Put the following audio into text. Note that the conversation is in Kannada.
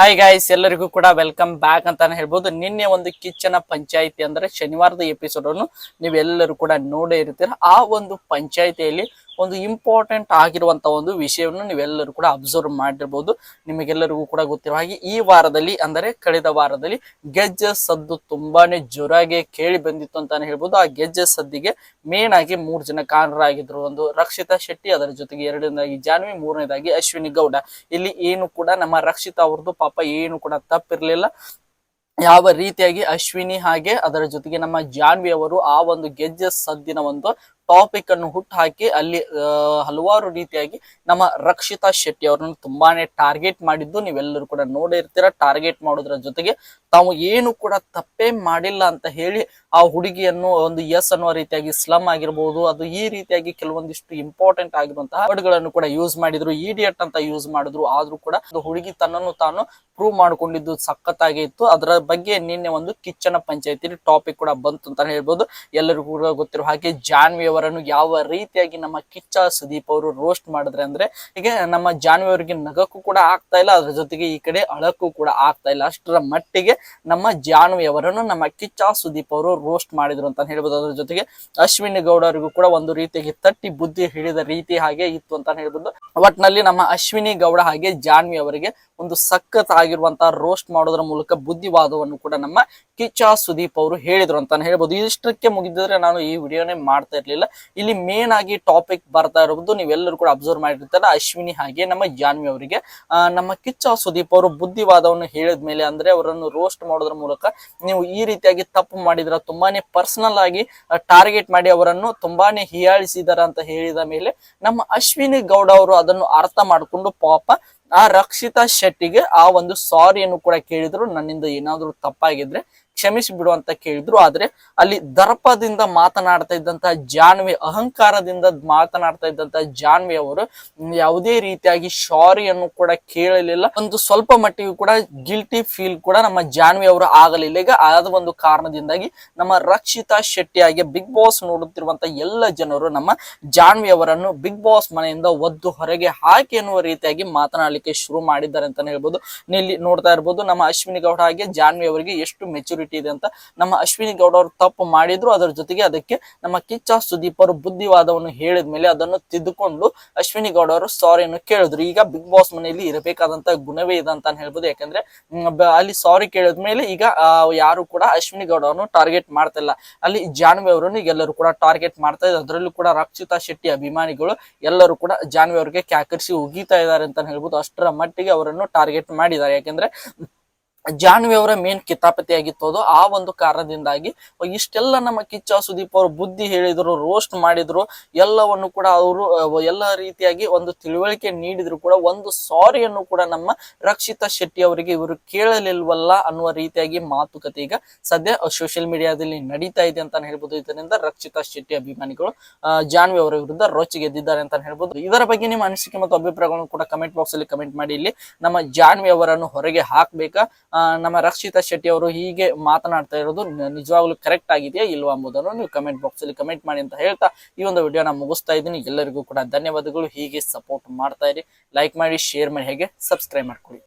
ಹಾಯ್ ಗಾಯ್ಸ್ ಎಲ್ಲರಿಗೂ ಕೂಡ ವೆಲ್ಕಮ್ ಬ್ಯಾಕ್ ಅಂತಾನೆ ಹೇಳ್ಬೋದು. ನಿನ್ನೆ ಒಂದು ಕಿಚ್ಚನ ಪಂಚಾಯಿತಿ ಅಂದ್ರೆ ಶನಿವಾರದ ಎಪಿಸೋಡ್ ಅನ್ನು ನೀವೆಲ್ಲರೂ ಕೂಡ ನೋಡೇ ಇರ್ತೀರ. ಆ ಒಂದು ಪಂಚಾಯಿತಿಯಲ್ಲಿ ಒಂದು ಇಂಪಾರ್ಟೆಂಟ್ ಆಗಿರುವಂತ ಒಂದು ವಿಷಯವನ್ನು ನೀವೆಲ್ಲರೂ ಕೂಡ ಅಬ್ಸರ್ವ್ ಮಾಡಿರ್ಬೋದು. ನಿಮಗೆಲ್ಲರಿಗೂ ಕೂಡ ಗೊತ್ತಿರುವ ಹಾಗೆ ಈ ವಾರದಲ್ಲಿ ಅಂದರೆ ಕಳೆದ ವಾರದಲ್ಲಿ ಗೆಜ್ಜೆ ಸದ್ದು ತುಂಬಾನೇ ಜೋರಾಗಿ ಕೇಳಿ ಬಂದಿತ್ತು ಅಂತಾನೆ ಹೇಳ್ಬೋದು. ಆ ಗೆಜ್ಜೆ ಸದ್ದಿಗೆ ಮೇನ್ ಆಗಿ ಮೂರು ಜನ ಕಾರಣರಾಗಿದ್ರು ಒಂದು ರಕ್ಷಿತಾ ಶೆಟ್ಟಿ, ಅದರ ಜೊತೆಗೆ ಎರಡನೇದಾಗಿ ಜಾನ್ವಿ, ಮೂರನೇದಾಗಿ ಅಶ್ವಿನಿ ಗೌಡ. ಇಲ್ಲಿ ಏನು ಕೂಡ ನಮ್ಮ ರಕ್ಷಿತಾ ಅವ್ರದ್ದು ಪಾಪ ಏನು ಕೂಡ ತಪ್ಪಿರ್ಲಿಲ್ಲ. ಯಾವ ರೀತಿಯಾಗಿ ಅಶ್ವಿನಿ ಹಾಗೆ ಅದರ ಜೊತೆಗೆ ನಮ್ಮ ಜಾನ್ವಿ ಅವರು ಆ ಒಂದು ಗೆಜ್ಜೆ ಸದ್ದಿನ ಒಂದು ಟಾಪಿಕ್ ಅನ್ನು ಹುಟ್ಟು ಹಾಕಿ ಅಲ್ಲಿ ಹಲವಾರು ರೀತಿಯಾಗಿ ನಮ್ಮ ರಕ್ಷಿತಾ ಶೆಟ್ಟಿ ಅವರನ್ನು ತುಂಬಾನೇ ಟಾರ್ಗೆಟ್ ಮಾಡಿದ್ದು. ನೀವೆಲ್ಲರೂ ಕೂಡ ನೋಡಿರ್ತೀರ ಟಾರ್ಗೆಟ್ ಮಾಡೋದ್ರ ಜೊತೆಗೆ ತಾವು ಏನು ಕೂಡ ತಪ್ಪೇ ಮಾಡಿಲ್ಲ ಅಂತ ಹೇಳಿ ಆ ಹುಡುಗಿಯನ್ನು ಒಂದು ಎಸ್ ಅನ್ನುವ ರೀತಿಯಾಗಿ ಸ್ಲಮ್ ಆಗಿರ್ಬೋದು, ಅದು ಈ ರೀತಿಯಾಗಿ ಕೆಲವೊಂದಿಷ್ಟು ಇಂಪಾರ್ಟೆಂಟ್ ಆಗಿರುವಂತಹ ವರ್ಡ್ಗಳನ್ನು ಕೂಡ ಯೂಸ್ ಮಾಡಿದ್ರು ಇಡಿಯಟ್ ಅಂತ ಯೂಸ್ ಮಾಡಿದ್ರು. ಆದ್ರೂ ಕೂಡ ಹುಡುಗಿ ತನ್ನನ್ನು ತಾನು ಪ್ರೂವ್ ಮಾಡ್ಕೊಂಡಿದ್ದು ಸಖತ್ತಾಗಿ ಇತ್ತು. ಅದರ ಬಗ್ಗೆ ನಿನ್ನೆ ಒಂದು ಕಿಚ್ಚನ ಪಂಚಾಯತಿಯಲ್ಲಿ ಟಾಪಿಕ್ ಕೂಡ ಬಂತು ಅಂತ ಹೇಳ್ಬೋದು. ಎಲ್ಲರಿಗೂ ಕೂಡ ಗೊತ್ತಿರೋ ಹಾಗೆ ಜಾನ್ವಿ ಅವರನ್ನು ಯಾವ ರೀತಿಯಾಗಿ ನಮ್ಮ ಕಿಚ್ಚ ಸುದೀಪ್ ಅವರು ರೋಸ್ಟ್ ಮಾಡಿದ್ರೆ ಅಂದ್ರೆ, ಈಗ ನಮ್ಮ ಜಾನ್ವಿ ಅವರಿಗೆ ನಗಕ್ಕೂ ಕೂಡ ಆಗ್ತಾ ಇಲ್ಲ, ಅದ್ರ ಜೊತೆಗೆ ಈ ಕಡೆ ಅಳಕ್ಕೂ ಕೂಡ ಆಗ್ತಾ ಇಲ್ಲ. ಅಷ್ಟರ ಮಟ್ಟಿಗೆ ನಮ್ಮ ಜಾನ್ವಿ ಅವರನ್ನು ನಮ್ಮ ಕಿಚ್ಚ ಸುದೀಪ್ ಅವರು ರೋಸ್ಟ್ ಮಾಡಿದ್ರು ಅಂತ ಹೇಳ್ಬೋದು. ಅದ್ರ ಜೊತೆಗೆ ಅಶ್ವಿನಿ ಗೌಡ ಅವರಿಗೂ ಕೂಡ ಒಂದು ರೀತಿಯಾಗಿ ತಟ್ಟಿ ಬುದ್ಧಿ ಹಿಡಿದ ರೀತಿ ಹಾಗೆ ಇತ್ತು ಅಂತ ಹೇಳ್ಬೋದು. ಒಟ್ನಲ್ಲಿ ನಮ್ಮ ಅಶ್ವಿನಿ ಗೌಡ ಹಾಗೆ ಜಾನ್ವಿ ಅವರಿಗೆ ಒಂದು ಸಖತ್ ಆಗಿರುವಂತಹ ರೋಸ್ಟ್ ಮಾಡೋದ್ರ ಮೂಲಕ ಬುದ್ಧಿವಾದವನ್ನು ಕೂಡ ನಮ್ಮ ಕಿಚ್ಚ ಸುದೀಪ್ ಅವರು ಹೇಳಿದ್ರು ಅಂತಾನೆ ಹೇಳ್ಬೋದು. ಇಷ್ಟಕ್ಕೆ ಮುಗಿದಿದ್ರೆ ನಾನು ಈ ವಿಡಿಯೋನೇ ಮಾಡ್ತಾ ಇರ್ಲಿಲ್ಲ. ಇಲ್ಲಿ ಮೇನ್ ಆಗಿ ಟಾಪಿಕ್ ಬರ್ತಾ ಇರೋದು ನೀವೆಲ್ಲರೂ ಕೂಡ ಅಬ್ಸರ್ವ್ ಮಾಡಿರ್ತಾರೆ ಅಶ್ವಿನಿ ಹಾಗೆ ನಮ್ಮ ಜಾನ್ವಿ ಅವರಿಗೆ. ನಮ್ಮ ಕಿಚ್ಚ ಸುದೀಪ್ ಅವರು ಬುದ್ಧಿವಾದವನ್ನು ಹೇಳಿದ ಮೇಲೆ ಅಂದ್ರೆ ಅವರನ್ನು ರೋಸ್ಟ್ ಮಾಡೋದ್ರ ಮೂಲಕ ನೀವು ಈ ರೀತಿಯಾಗಿ ತಪ್ಪು ಮಾಡಿದ್ರ ತುಂಬಾನೇ ಪರ್ಸನಲ್ ಆಗಿ ಟಾರ್ಗೆಟ್ ಮಾಡಿ ಅವರನ್ನು ತುಂಬಾನೇ ಹೀಯಾಳಿಸಿದಾರ ಅಂತ ಹೇಳಿದ ಮೇಲೆ ನಮ್ಮ ಅಶ್ವಿನಿ ಗೌಡ ಅವರು ಅದನ್ನು ಅರ್ಥ ಮಾಡಿಕೊಂಡು ಪಾಪ ಆ ರಕ್ಷಿತಾ ಶೆಟ್ಟಿಗೆ ಆ ಒಂದು ಸಾರಿಯನ್ನು ಕೂಡ ಕೇಳಿದ್ರು. ನನ್ನಿಂದ ಏನಾದರೂ ತಪ್ಪಾಗಿದ್ರೆ ಕ್ಷಮಿಸಿ ಬಿಡು ಅಂತ ಕೇಳಿದ್ರು. ಆದ್ರೆ ಅಲ್ಲಿ ದರ್ಪದಿಂದ ಮಾತನಾಡ್ತಾ ಇದ್ದಂತಹ ಜಾನ್ವಿ, ಅಹಂಕಾರದಿಂದ ಮಾತನಾಡ್ತಾ ಇದ್ದಂತಹ ಜಾನ್ವಿ ಅವರು ಯಾವುದೇ ರೀತಿಯಾಗಿ ಶಾರಿಯನ್ನು ಕೂಡ ಕೇಳಲಿಲ್ಲ. ಒಂದು ಸ್ವಲ್ಪ ಮಟ್ಟಿಗೂ ಕೂಡ ಗಿಲ್ಟಿ ಫೀಲ್ ಕೂಡ ನಮ್ಮ ಜಾನ್ವಿ ಅವರು ಆಗಲಿಲ್ಲ. ಈಗ ಆದ ಒಂದು ಕಾರಣದಿಂದಾಗಿ ನಮ್ಮ ರಕ್ಷಿತಾ ಶೆಟ್ಟಿ ಹಾಗೆ ಬಿಗ್ ಬಾಸ್ ನೋಡುತ್ತಿರುವಂತಹ ಎಲ್ಲ ಜನರು ನಮ್ಮ ಜಾನ್ವಿ ಅವರನ್ನು ಬಿಗ್ ಬಾಸ್ ಮನೆಯಿಂದ ಒದ್ದು ಹೊರಗೆ ಹಾಕಿ ಎನ್ನುವ ರೀತಿಯಾಗಿ ಮಾತನಾಡಲಿಕ್ಕೆ ಶುರು ಮಾಡಿದ್ದಾರೆ ಅಂತಾನೆ ಹೇಳ್ಬೋದು. ಇಲ್ಲಿ ನೋಡ್ತಾ ಇರ್ಬೋದು ನಮ್ಮ ಅಶ್ವಿನಿ ಗೌಡ ಹಾಗೆ ಜಾನ್ವಿ ಅವರಿಗೆ ಎಷ್ಟು ಮೆಚುರಿಟಿ ಇದೆ ಅಂತ ನಮ್ಮ ಅಶ್ವಿನಿ ಗೌಡ ಅವರು ತಪ್ಪು ಮಾಡಿದ್ರು. ಅದರ ಜೊತೆಗೆ ಅದಕ್ಕೆ ನಮ್ಮ ಕಿಚ್ಚ ಸುದೀಪ್ ಅವರು ಬುದ್ಧಿವಾದವನ್ನು ಹೇಳಿದ ಮೇಲೆ ಅದನ್ನು ತಿದ್ದುಕೊಂಡು ಅಶ್ವಿನಿ ಗೌಡ ಅವರು ಸಾರಿಯನ್ನು ಕೇಳಿದ್ರು. ಈಗ ಬಿಗ್ ಬಾಸ್ ಮನೆಯಲ್ಲಿ ಇರಬೇಕಾದಂತ ಗುಣವೇ ಇದೆ ಅಂತ ಹೇಳ್ಬೋದು. ಯಾಕಂದ್ರೆ ಅಲ್ಲಿ ಸಾರಿ ಕೇಳಿದ ಮೇಲೆ ಈಗ ಯಾರು ಕೂಡ ಅಶ್ವಿನಿ ಗೌಡ ಅವರನ್ನು ಟಾರ್ಗೆಟ್ ಮಾಡ್ತಾ ಇಲ್ಲ. ಅಲ್ಲಿ ಜಾನ್ವಿ ಅವರನ್ನು ಎಲ್ಲರೂ ಕೂಡ ಟಾರ್ಗೆಟ್ ಮಾಡ್ತಾ ಇದ್ದಾರೆ ಅದರಲ್ಲೂ ಕೂಡ ರಕ್ಷಿತಾ ಶೆಟ್ಟಿ, ಅಭಿಮಾನಿಗಳು ಎಲ್ಲರೂ ಕೂಡ ಜಾನ್ವಿ ಅವರಿಗೆ ಕ್ಯಾಕರಿಸಿ ಉಗಿತಾ ಇದ್ದಾರೆ ಅಂತ ಹೇಳ್ಬೋದು. ಅಷ್ಟರ ಮಟ್ಟಿಗೆ ಅವರನ್ನು ಟಾರ್ಗೆಟ್ ಮಾಡಿದ್ದಾರೆ. ಯಾಕಂದ್ರೆ ಜಾನ್ವಿ ಅವರ ಮೇನ್ ಕಿತಾಪತಿ ಆಗಿತ್ತು ಅದು. ಆ ಒಂದು ಕಾರಣದಿಂದಾಗಿ ಇಷ್ಟೆಲ್ಲ ನಮ್ಮ ಕಿಚ್ಚ ಸುದೀಪ್ ಅವರು ಬುದ್ಧಿ ಹೇಳಿದ್ರು ರೋಸ್ಟ್ ಮಾಡಿದ್ರು, ಎಲ್ಲವನ್ನು ಕೂಡ ಅವರು ಎಲ್ಲ ರೀತಿಯಾಗಿ ಒಂದು ತಿಳುವಳಿಕೆ ನೀಡಿದ್ರು ಕೂಡ, ಒಂದು ಸಾರಿಯನ್ನು ಕೂಡ ನಮ್ಮ ರಕ್ಷಿತಾ ಶೆಟ್ಟಿ ಅವರಿಗೆ ಇವರು ಕೇಳಲಿಲ್ವಲ್ಲ ಅನ್ನುವ ರೀತಿಯಾಗಿ ಮಾತುಕತೆ ಈಗ ಸದ್ಯ ಸೋಷಿಯಲ್ ಮೀಡಿಯಾದಲ್ಲಿ ನಡೀತಾ ಇದೆ ಅಂತ ಹೇಳ್ಬೋದು. ಇದರಿಂದ ರಕ್ಷಿತಾ ಶೆಟ್ಟಿ ಅಭಿಮಾನಿಗಳು ಜಾನ್ವಿ ಅವರ ವಿರುದ್ಧ ರೋಚಿಗೆದ್ದಿದ್ದಾರೆ ಅಂತ ಹೇಳ್ಬೋದು. ಇದರ ಬಗ್ಗೆ ನಿಮ್ಮ ಅನಿಸಿಕೆ ಮತ್ತು ಅಭಿಪ್ರಾಯಗಳನ್ನು ಕೂಡ ಕಮೆಂಟ್ ಬಾಕ್ಸ್ ಅಲ್ಲಿ ಕಮೆಂಟ್ ಮಾಡಿ ಇಲ್ಲಿ. ನಮ್ಮ ಜಾನ್ವಿ ಅವರನ್ನು ಹೊರಗೆ ಹಾಕ್ಬೇಕಾ? ನಮ್ಮ ರಕ್ಷಿತಾ ಶೆಟ್ಟಿ ಅವರು ಹೀಗೆ ಮಾತನಾಡ್ತಾ ಇರೋದು ನಿಜವಾಗ್ಲೂ ಕರೆಕ್ಟ್ ಆಗಿದೆಯಾ ಇಲ್ವಾ ಎಂಬುದನ್ನು ನೀವು ಕಮೆಂಟ್ ಬಾಕ್ಸ್ ಅಲ್ಲಿ ಕಮೆಂಟ್ ಮಾಡಿ ಅಂತ ಹೇಳ್ತಾ ಈ ಒಂದು ವಿಡಿಯೋನ ಮುಗಿಸ್ತಾ ಇದ್ದೀನಿ. ಎಲ್ಲರಿಗೂ ಕೂಡ ಧನ್ಯವಾದಗಳು. ಹೀಗೆ ಸಪೋರ್ಟ್ ಮಾಡ್ತಾ ಇರಿ. ಲೈಕ್ ಮಾಡಿ ಶೇರ್ ಮಾಡಿ, ಹೇಗೆ ಸಬ್ಸ್ಕ್ರೈಬ್ ಮಾಡ್ಕೊಳ್ಳಿ.